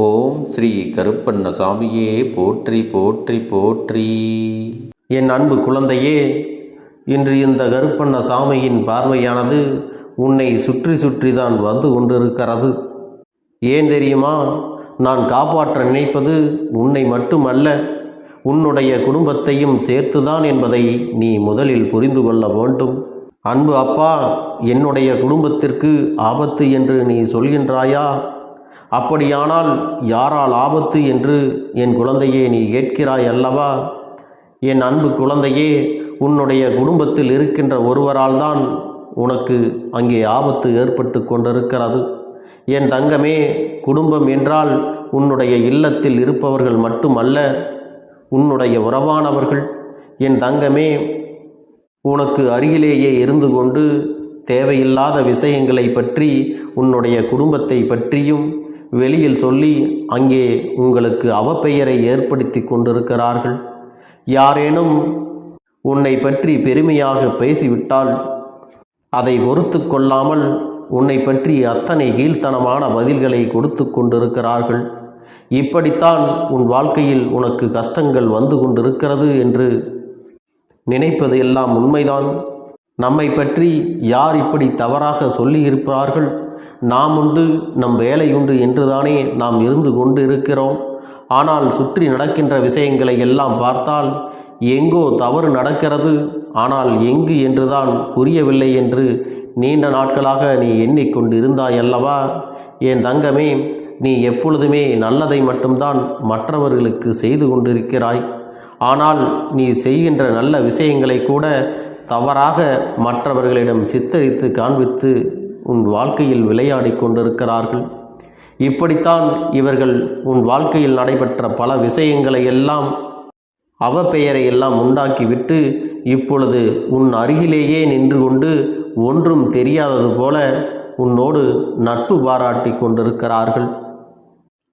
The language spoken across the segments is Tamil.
ஓம் ஸ்ரீ கருப்பண்ண சாமியே போற்றி போற்றி போற்றி. என் அன்பு குழந்தையே இன்று இந்த கருப்பண்ண சாமியின் பார்வையானது உன்னை சுற்றி சுற்றி தான் வந்து கொண்டிருக்கிறது. ஏன் தெரியுமா? நான் காப்பாற்ற நினைப்பது உன்னை மட்டுமல்ல உன்னுடைய குடும்பத்தையும் சேர்த்துதான் என்பதை நீ முதலில் புரிந்து கொள்ள வேண்டும். அன்பு அப்பா என்னுடைய குடும்பத்திற்கு ஆபத்து என்று நீ சொல்கின்றாயா? அப்படியானால் யாரால் ஆபத்து என்று என் குழந்தையே நீ கேட்கிறாய் அல்லவா? என் அன்பு குழந்தையே உன்னுடைய குடும்பத்தில் இருக்கின்ற ஒருவரால் தான் உனக்கு அங்கே ஆபத்து ஏற்பட்டு கொண்டிருக்கிறது. என் தங்கமே குடும்பம் என்றால் உன்னுடைய இல்லத்தில் இருப்பவர்கள் மட்டுமல்ல உன்னுடைய உறவானவர்கள். என் தங்கமே உனக்கு அருகிலேயே இருந்து கொண்டு தேவையில்லாத விஷயங்களை பற்றி உன்னுடைய குடும்பத்தை பற்றியும் வெளியில் சொல்லி அங்கே உங்களுக்கு அவப்பெயரை ஏற்படுத்தி கொண்டிருக்கிறார்கள். யாரேனும் உன்னை பற்றி பெருமையாக பேசிவிட்டால் அதை பொறுத்து கொள்ளாமல் உன்னை பற்றி அத்தனை கீழ்த்தனமான பதில்களை கொடுத்து கொண்டிருக்கிறார்கள். இப்படித்தான் உன் வாழ்க்கையில் உனக்கு கஷ்டங்கள் வந்து கொண்டிருக்கிறது என்று நினைப்பது எல்லாம் உண்மைதான். நம்மை பற்றி யார் இப்படி தவறாக சொல்லியிருப்பார்கள்? நாம் உண்டு நம் வேலை உண்டு என்றுதானே நாம் இருந்து கொண்டு இருக்கிறோம் ஆனால் சுற்றி நடக்கின்ற விஷயங்களை எல்லாம் பார்த்தால் எங்கோ தவறு நடக்கிறது. ஆனால் எங்கு என்றுதான் புரியவில்லை என்று நீண்ட நாட்களாக நீ எண்ணிக்கொண்டு இருந்தாய் அல்லவா என் தங்கமே நீ எப்பொழுதுமே நல்லதை மட்டும்தான் மற்றவர்களுக்கு செய்து கொண்டிருக்கிறாய். ஆனால் நீ செய்கின்ற நல்ல விஷயங்களை கூட தவறாக மற்றவர்களிடம் சித்தரித்து காண்பித்து உன் வாழ்க்கையில் விளையாடி கொண்டிருக்கிறார்கள். இப்படித்தான் இவர்கள் உன் வாழ்க்கையில் நடைபெற்ற பல விஷயங்களை எல்லாம் அவப்பெயரை எல்லாம் உண்டாக்கிவிட்டு இப்பொழுது உன் அருகிலேயே நின்று கொண்டு ஒன்றும் தெரியாதது போல உன்னோடு நட்பு பாராட்டி கொண்டிருக்கிறார்கள்.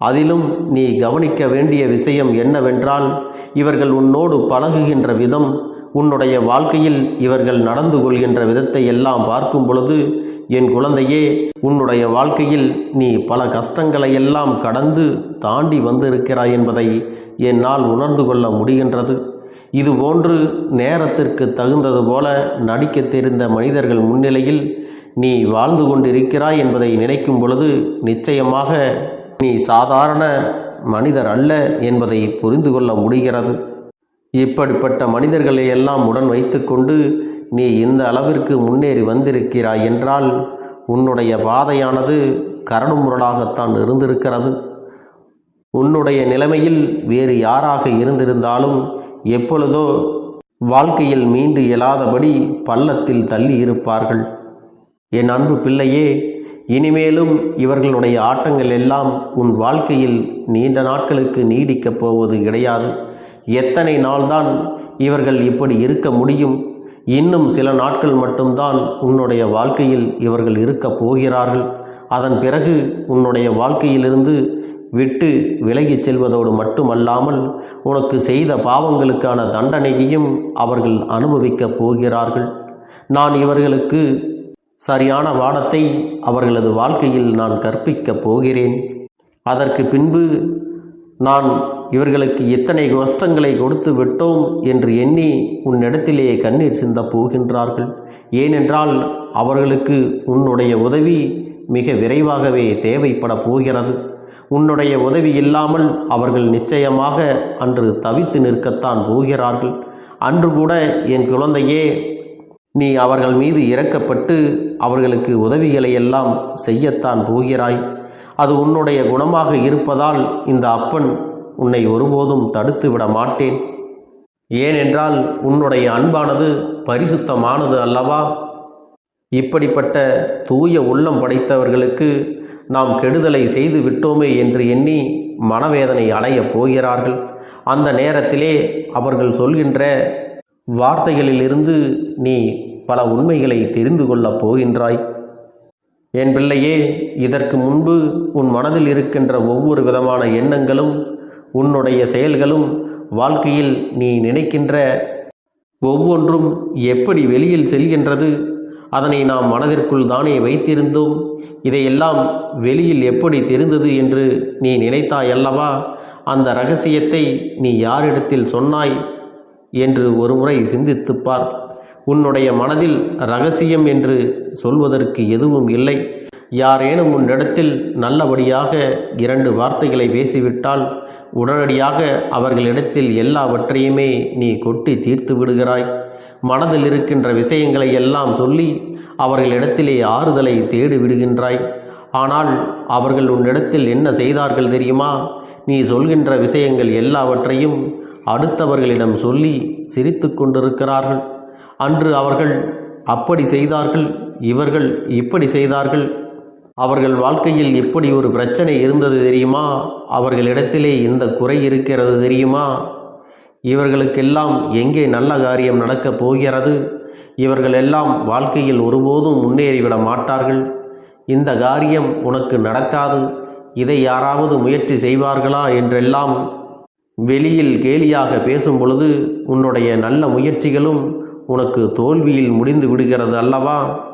அதிலும் நீ கவனிக்க வேண்டிய விஷயம் என்னவென்றால் இவர்கள் உன்னோடு பழகுகின்ற விதம் உன்னுடைய வாழ்க்கையில் இவர்கள் நடந்து கொள்கின்ற விதத்தை எல்லாம் பார்க்கும் பொழுது என் குழந்தையே உன்னுடைய வாழ்க்கையில் நீ பல கஷ்டங்களை எல்லாம் கடந்து தாண்டி வந்திருக்கிறாய் என்பதை என்னால் உணர்ந்து கொள்ள முடிகின்றது. இதுபோன்று நேரத்திற்கு தகுந்தது போல நடிக்க தெரிந்த மனிதர்கள் முன்னிலையில் நீ வாழ்ந்து கொண்டிருக்கிறாய் என்பதை நினைக்கும் பொழுது நிச்சயமாக நீ சாதாரண மனிதர் அல்ல என்பதை புரிந்து கொள்ள முடிகிறது. இப்படிப்பட்ட மனிதர்களை எல்லாம் உடன் வைத்துக்கொண்டு நீ இந்த அளவிற்கு முன்னேறி வந்திருக்கிறாய் என்றால் உன்னுடைய பாதையானது கரடுமுரடாகத்தான் இருந்திருக்கிறது. உன்னுடைய நிலைமையில் வேறு யாராக இருந்திருந்தாலும் எப்பொழுதோ வாழ்க்கையில் மீண்டு இயலாதபடி பள்ளத்தில் தள்ளி இருப்பார்கள். என் அன்பு பிள்ளையே இனிமேலும் இவர்களுடைய ஆட்டங்கள் எல்லாம் உன் வாழ்க்கையில் நீண்ட நாட்களுக்கு நீடிக்கப் போவது கிடையாது. எத்தனை நாள்தான் இவர்கள் இப்படி இருக்க முடியும்? இன்னும் சில நாட்கள் மட்டும்தான் உன்னுடைய வாழ்க்கையில் இவர்கள் இருக்கப் போகிறார்கள். அதன் பிறகு உன்னுடைய வாழ்க்கையிலிருந்து விட்டு விலகிச் செல்வதோடு மட்டுமல்லாமல் உனக்கு செய்த பாவங்களுக்கான தண்டனையையும் அவர்கள் அனுபவிக்கப் போகிறார்கள். நான் இவர்களுக்கு சரியான பாடத்தை அவர்களது வாழ்க்கையில் நான் கற்பிக்கப் போகிறேன். அதற்கு பின்பு நான் இவர்களுக்கு எத்தனை கஷ்டங்களை கொடுத்து விட்டோம் என்று எண்ணி உன்னிடத்திலேயே கண்ணீர் சிந்தப் போகின்றார்கள். ஏனென்றால் அவர்களுக்கு உன்னுடைய உதவி மிக விரைவாகவே தேவைப்பட போகிறது. உன்னுடைய உதவி இல்லாமல் அவர்கள் நிச்சயமாக அன்று தவித்து நிற்கத்தான் போகிறார்கள். அன்று கூட என் குழந்தையே நீ அவர்கள் மீது இறக்கப்பட்டு அவர்களுக்கு உதவிகளை எல்லாம் செய்யத்தான் போகிறாய். அது உன்னுடைய குணமாக இருப்பதால் இந்த அப்பன் உன்னை ஒருபோதும் தடுத்து விட மாட்டேன். ஏனென்றால் உன்னுடைய அன்பானது பரிசுத்தமானது அல்லவா? இப்படிப்பட்ட தூய உள்ளம் படைத்தவர்களுக்கு நாம் கெடுதலை செய்து விட்டோமே என்று எண்ணி மனவேதனை அடையப் போகிறார்கள். அந்த நேரத்திலே அவர்கள் சொல்கின்ற வார்த்தைகளிலிருந்து நீ பல உண்மைகளை தெரிந்து கொள்ளப் போகின்றாய். என் பிள்ளையே இதற்கு முன்பு உன் மனதில் இருக்கின்ற ஒவ்வொரு விதமான எண்ணங்களும் உன்னுடைய செயல்களும் வாழ்க்கையில் நீ நினைக்கின்ற ஒவ்வொன்றும் எப்படி வெளியில் செல்கின்றது அதனை நாம் மனதிற்குள் தானே வைத்திருந்தோம் இதையெல்லாம் வெளியில் எப்படி தெரிந்தது என்று நீ நினைத்தாய் அல்லவா அந்த ரகசியத்தை நீ யாரிடத்தில் சொன்னாய் என்று ஒருமுறை சிந்தித்துப்பார். உன்னுடைய மனதில் ரகசியம் என்று சொல்வதற்கு எதுவும் இல்லை. யாரேனும் உன்னிடத்தில் நல்லபடியாக இரண்டு வார்த்தைகளை பேசிவிட்டால் உடனடியாக அவர்களிடத்தில் எல்லாவற்றையுமே நீ கொட்டி தீர்த்து விடுகிறாய். மனதில் இருக்கின்ற விஷயங்களை எல்லாம் சொல்லி அவர்களிடத்திலே ஆறுதலை தேடி விடுகின்றாய். ஆனால் அவர்கள் உன்னிடத்தில் என்ன செய்தார்கள் தெரியுமா? நீ சொல்கின்ற விஷயங்கள் எல்லாவற்றையும் அடுத்தவர்களிடம் சொல்லி சிரித்து கொண்டிருக்கிறார்கள். அன்று அவர்கள் அப்படி செய்தார்கள் இவர்கள் இப்படி செய்தார்கள். அவர்கள் வாழ்க்கையில் எப்படி ஒரு பிரச்சனை இருந்தது தெரியுமா? அவர்களிடத்திலே இந்த குறை இருக்கிறது தெரியுமா? இவர்களுக்கெல்லாம் எங்கே நல்ல காரியம் நடக்கப் போகிறது? இவர்கள் எல்லாம் வாழ்க்கையில் ஒருபோதும் முன்னேறிவிட மாட்டார்கள். இந்த காரியம் உனக்கு நடக்காது. இதை யாராவது முயற்சி செய்வார்களா? என்றெல்லாம் வெளியில் கேலியாக பேசும் பொழுது உன்னுடைய நல்ல முயற்சிகளும் உனக்கு தோல்வியில் முடிந்து விடுகிறது அல்லவா?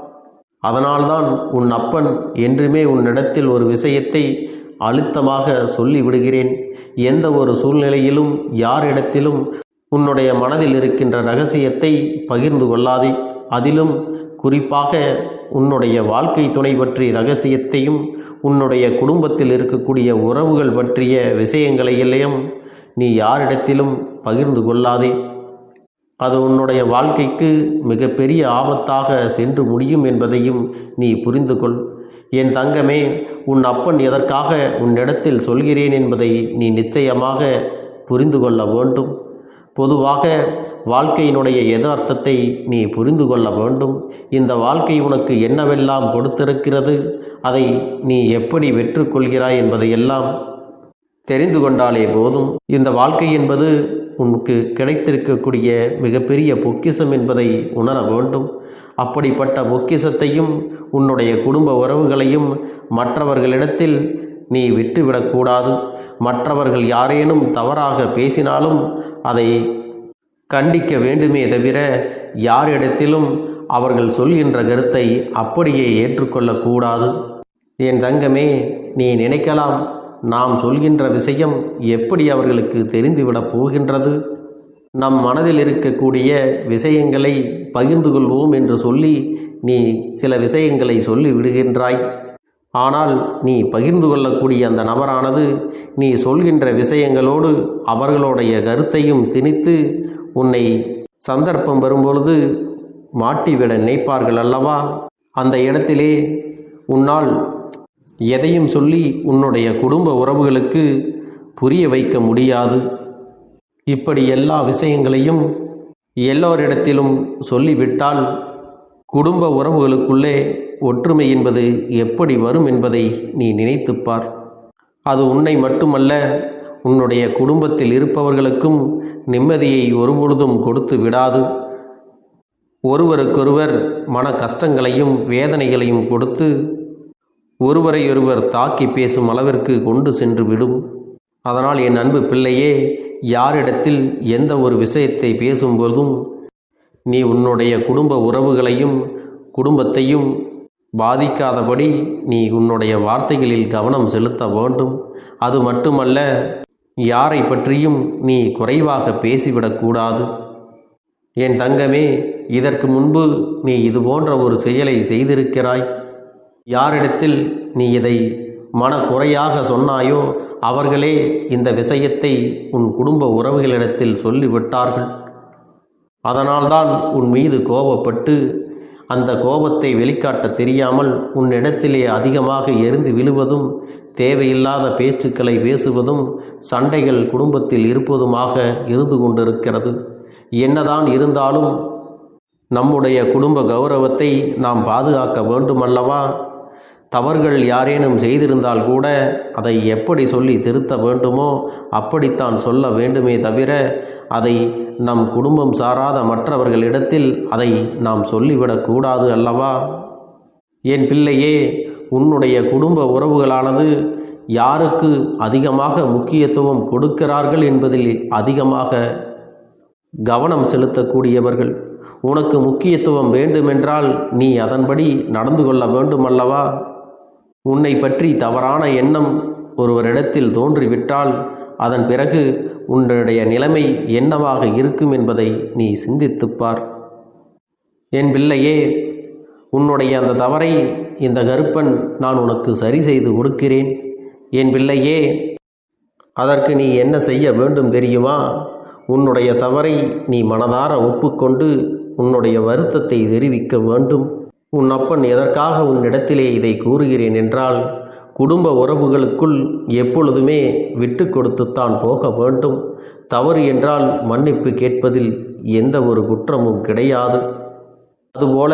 அதனால்தான் உன் அப்பன் என்றுமே உன்னிடத்தில் ஒரு விஷயத்தை அழுத்தமாக சொல்லிவிடுகிறேன். எந்த ஒரு சூழ்நிலையிலும் யாரிடத்திலும் உன்னுடைய மனதில் இருக்கின்ற ரகசியத்தை பகிர்ந்து கொள்ளாதே. அதிலும் குறிப்பாக உன்னுடைய வாழ்க்கை துணை பற்றிய ரகசியத்தையும் உன்னுடைய குடும்பத்தில் இருக்கக்கூடிய உறவுகள் பற்றிய விஷயங்களை எல்லையும் நீ யாரிடத்திலும் பகிர்ந்து கொள்ளாதே. அது உன்னுடைய வாழ்க்கைக்கு மிகப்பெரிய ஆபத்தாக சென்று முடியும் என்பதையும் நீ புரிந்து கொள் என் தங்கமே உன் அப்பன் எதற்காக உன்னிடத்தில் சொல்கிறேன் என்பதை நீ நிச்சயமாக புரிந்து கொள்ள வேண்டும். பொதுவாக வாழ்க்கையினுடைய யதார்த்தத்தை நீ புரிந்து கொள்ள வேண்டும். இந்த வாழ்க்கை உனக்கு என்னவெல்லாம் கொடுத்திருக்கிறது அதை நீ எப்படி வெற்றுக்கொள்கிறாய் என்பதையெல்லாம் தெரிந்து கொண்டாலே போதும். இந்த வாழ்க்கை என்பது உனக்கு கிடைத்திருக்கக்கூடிய மிகப்பெரிய பொக்கிஷம் என்பதை உணர வேண்டும். அப்படிப்பட்ட பொக்கிஷத்தையும் உன்னுடைய குடும்ப உறவுகளையும் மற்றவர்களிடத்தில் நீ விட்டுவிடக்கூடாது மற்றவர்கள் யாரேனும் தவறாக பேசினாலும் அதை கண்டிக்க வேண்டுமே தவிர யாரிடத்திலும் அவர்கள் சொல்கின்ற கருத்தை அப்படியே ஏற்றுக்கொள்ளக்கூடாது என் தங்கமே நீ நினைக்கலாம். நாம் சொல்கின்ற விஷயம் எப்படி அவர்களுக்கு தெரிந்துவிடப் போகின்றது? நம் மனதில் இருக்கக்கூடிய விஷயங்களை பகிர்ந்து கொள்வோம் என்று சொல்லி நீ சில விஷயங்களை சொல்லி விடுகின்றாய். ஆனால் நீ பகிர்ந்து கொள்ளக்கூடிய அந்த நபரானது நீ சொல்கின்ற விஷயங்களோடு அவர்களுடைய கருத்தையும் திணித்து உன்னை சந்தர்ப்பம் வரும்பொழுது மாட்டிவிட நினைப்பார்கள் அல்லவா? அந்த இடத்திலே உன்னால் எதையும் சொல்லி உன்னுடைய குடும்ப உறவுகளுக்கு புரிய வைக்க முடியாது. இப்படி எல்லா விஷயங்களையும் எல்லோரிடத்திலும் சொல்லிவிட்டால் குடும்ப உறவுகளுக்குள்ளே ஒற்றுமை என்பது எப்படி வரும் என்பதை நீ நினைத்துப்பார். அது உன்னை மட்டுமல்ல உன்னுடைய குடும்பத்தில் இருப்பவர்களுக்கும் நிம்மதியை ஒருபொழுதும் கொடுத்து விடாது. ஒருவருக்கொருவர் மன கஷ்டங்களையும் வேதனைகளையும் கொடுத்து ஒருவரையொருவர் தாக்கி பேசும் அளவிற்கு கொண்டு சென்று விடும். அதனால் என் அன்பு பிள்ளையே யாரிடத்தில் எந்த ஒரு விஷயத்தை பேசும்போதும் நீ உன்னுடைய குடும்ப உறவுகளையும் குடும்பத்தையும் பாதிக்காதபடி நீ உன்னுடைய வார்த்தைகளில் கவனம் செலுத்த வேண்டும். அது மட்டுமல்ல யாரை பற்றியும் நீ குறைவாக பேசிவிடக்கூடாது என் தங்கமே இதற்கு முன்பு நீ இது போன்ற ஒரு செயலை செய்திருக்கிறாய். யாரிடத்தில் நீ இதை மனக்குறையாக சொன்னாயோ அவர்களே இந்த விஷயத்தை உன் குடும்ப உறவுகளிடத்தில் சொல்லிவிட்டார்கள். அதனால்தான் உன் மீது கோபப்பட்டு அந்த கோபத்தை வெளிக்காட்ட தெரியாமல் உன்னிடத்திலே அதிகமாக எரிந்து விழுவதும் தேவையில்லாத பேச்சுக்களை பேசுவதும் சண்டைகள் குடும்பத்தில் இருப்பதுமாக இருந்து கொண்டிருக்கிறது. என்னதான் இருந்தாலும் நம்முடைய குடும்ப கௌரவத்தை நாம் பாதுகாக்க வேண்டுமல்லவா? தவறுகள் யாரேனும் செய்திருந்தால் கூட அதை எப்படி சொல்லி திருத்த வேண்டுமோ அப்படித்தான் சொல்ல வேண்டுமே தவிர அதை நம் குடும்பம் சாராத மற்றவர்களிடத்தில் அதை நாம் சொல்லிவிடக்கூடாது அல்லவா? என் பிள்ளையே உன்னுடைய குடும்ப உறவுகளானது யாருக்கு அதிகமாக முக்கியத்துவம் கொடுக்கிறார்கள் என்பதில் அதிகமாக கவனம் செலுத்தக்கூடியவர்கள். உனக்கு முக்கியத்துவம் வேண்டுமென்றால் நீ அதன்படி நடந்து கொள்ள வேண்டுமல்லவா? உன்னை பற்றி தவறான எண்ணம் ஒருவரிடத்தில் தோன்றிவிட்டால் அதன் பிறகு உன்னுடைய நிலைமை என்னவாக இருக்கும் என்பதை நீ சிந்தித்துப்பார். என் பிள்ளையே உன்னுடைய அந்த தவறை இந்த கருப்பன் நான் உனக்கு சரி செய்து கொடுக்கிறேன். என் பிள்ளையே அதற்கு நீ என்ன செய்ய வேண்டும் தெரியுமா? உன்னுடைய தவறை நீ மனதார ஒப்புக்கொண்டு உன்னுடைய வருத்தத்தை தெரிவிக்க வேண்டும். உன் அப்பன் எதற்காக உன்னிடத்திலே இதை கூறுகிறேன் என்றால் குடும்ப உறவுகளுக்குள் எப்பொழுதுமே விட்டு கொடுத்துத்தான் போக வேண்டும். தவறு என்றால் மன்னிப்பு கேட்பதில் எந்த ஒரு குற்றமும் கிடையாது. அதுபோல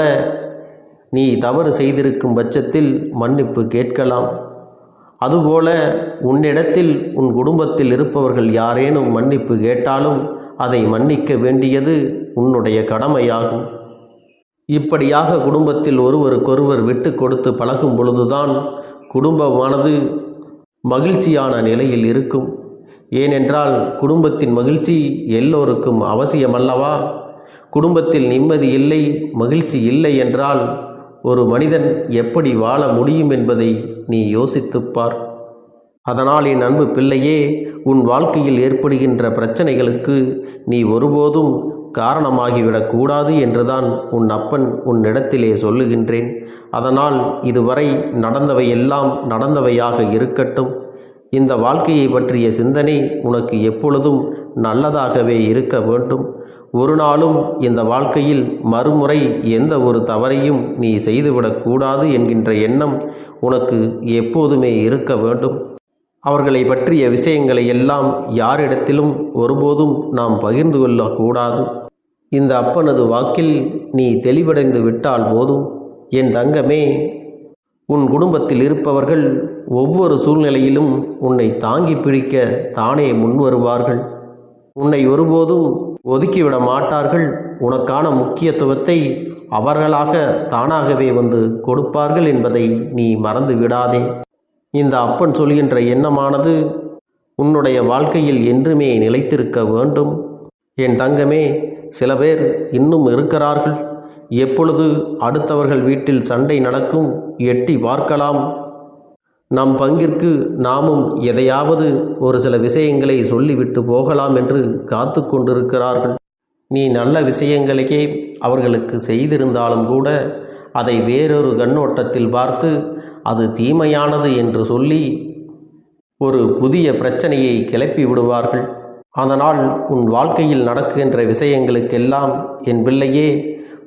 நீ தவறு செய்திருக்கும் பட்சத்தில் மன்னிப்பு கேட்கலாம். அதுபோல உன்னிடத்தில் உன் குடும்பத்தில் இருப்பவர்கள் யாரேனும் மன்னிப்பு கேட்டாலும் அதை மன்னிக்க வேண்டியது உன்னுடைய கடமையாகும். இப்படியாக குடும்பத்தில் ஒருவருக்கொருவர் விட்டு கொடுத்து பழகும் பொழுதுதான் குடும்பமானது மகிழ்ச்சியான நிலையில் இருக்கும். ஏனென்றால் குடும்பத்தின் மகிழ்ச்சி எல்லோருக்கும் அவசியமல்லவா? குடும்பத்தில் நிம்மதி இல்லை மகிழ்ச்சி இல்லை என்றால் ஒரு மனிதன் எப்படி வாழ முடியும் என்பதை நீ யோசித்துப்பார். அதனால் என் அன்பு பிள்ளையே உன் வாழ்க்கையில் ஏற்படுகின்ற பிரச்சனைகளுக்கு நீ ஒருபோதும் காரணமாகிவிடக்கூடாது என்றுதான் உன் அப்பன் உன்னிடத்திலே சொல்லுகின்றேன். அதனால் இதுவரை நடந்தவையெல்லாம் நடந்தவையாக இருக்கட்டும். இந்த வாழ்க்கையை பற்றிய சிந்தனை உனக்கு எப்பொழுதும் நல்லதாகவே இருக்க வேண்டும். ஒரு நாளும் இந்த வாழ்க்கையில் மறுமுறை எந்த ஒரு தவறையும் நீ செய்துவிடக்கூடாது என்கின்ற எண்ணம் உனக்கு எப்போதுமே இருக்க வேண்டும். அவர்களை பற்றிய விஷயங்களை எல்லாம் யாரிடத்திலும் ஒருபோதும் நாம் பகிர்ந்து கொள்ளக்கூடாது. இந்த அப்பனது வாக்கில் நீ தெளிவடைந்து விட்டால் போதும். என் தங்கமே உன் குடும்பத்தில் இருப்பவர்கள் ஒவ்வொரு சூழ்நிலையிலும் உன்னை தாங்கி பிடிக்க தானே முன்வருவார்கள் உன்னை ஒருபோதும் ஒதுக்கிவிட மாட்டார்கள். உனக்கான முக்கியத்துவத்தை அவர்களாக தானாகவே வந்து கொடுப்பார்கள் என்பதை நீ மறந்து விடாதே. இந்த அப்பன் சொல்கின்ற எண்ணமானது உன்னுடைய வாழ்க்கையில் என்றுமே நிலைத்திருக்க வேண்டும். என் தங்கமே சில பேர் இன்னும் இருக்கிறார்கள். எப்பொழுது அடுத்தவர்கள் வீட்டில் சண்டை நடக்கும் எட்டி பார்க்கலாம். நம் பங்கிற்கு நாமும் எதையாவது ஒரு சில விஷயங்களை சொல்லிவிட்டு போகலாம் என்று காத்து கொண்டிருக்கிறார்கள். நீ நல்ல விஷயங்களையே அவர்களுக்கு செய்திருந்தாலும் கூட அதை வேறொரு கண்ணோட்டத்தில் பார்த்து அது தீமையானது என்று சொல்லி ஒரு புதிய பிரச்சனையை கிளப்பி விடுவார்கள். அதனால் உன் வாழ்க்கையில் நடக்கின்ற விஷயங்களுக்கெல்லாம் என் பிள்ளையே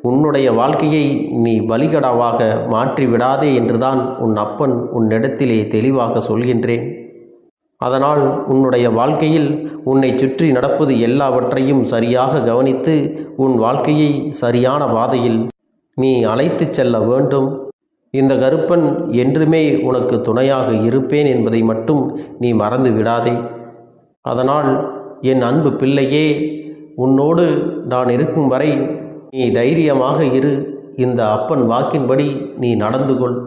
உன்னுடைய வாழ்க்கையை நீ பலிகடாவாக மாற்றி விடாதே என்றுதான் உன் அப்பன் உன்னிடத்திலே தெளிவாக சொல்கின்றேன். அதனால் உன்னுடைய வாழ்க்கையில் உன்னை சுற்றி நடப்பது எல்லாவற்றையும் சரியாக கவனித்து உன் வாழ்க்கையை சரியான பாதையில் நீ அழைத்துச் செல்ல வேண்டும். இந்த கருப்பன் என்றுமே உனக்கு துணையாக இருப்பேன் என்பதை மட்டும் நீ மறந்து விடாதே அதனால் என் அன்பு பிள்ளையே உன்னோடு நான் இருக்கும் வரை நீ தைரியமாக இரு. இந்த அப்பன் வாக்கின்படி நீ நடந்து கொள்.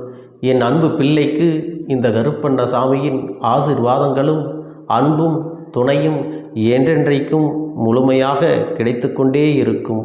என் அன்பு பிள்ளைக்கு இந்த கருப்பண்ண சாமியின் ஆசிர்வாதங்களும் அன்பும் துணையும் என்றென்றைக்கும் முழுமையாக கிடைத்து கொண்டே இருக்கும்.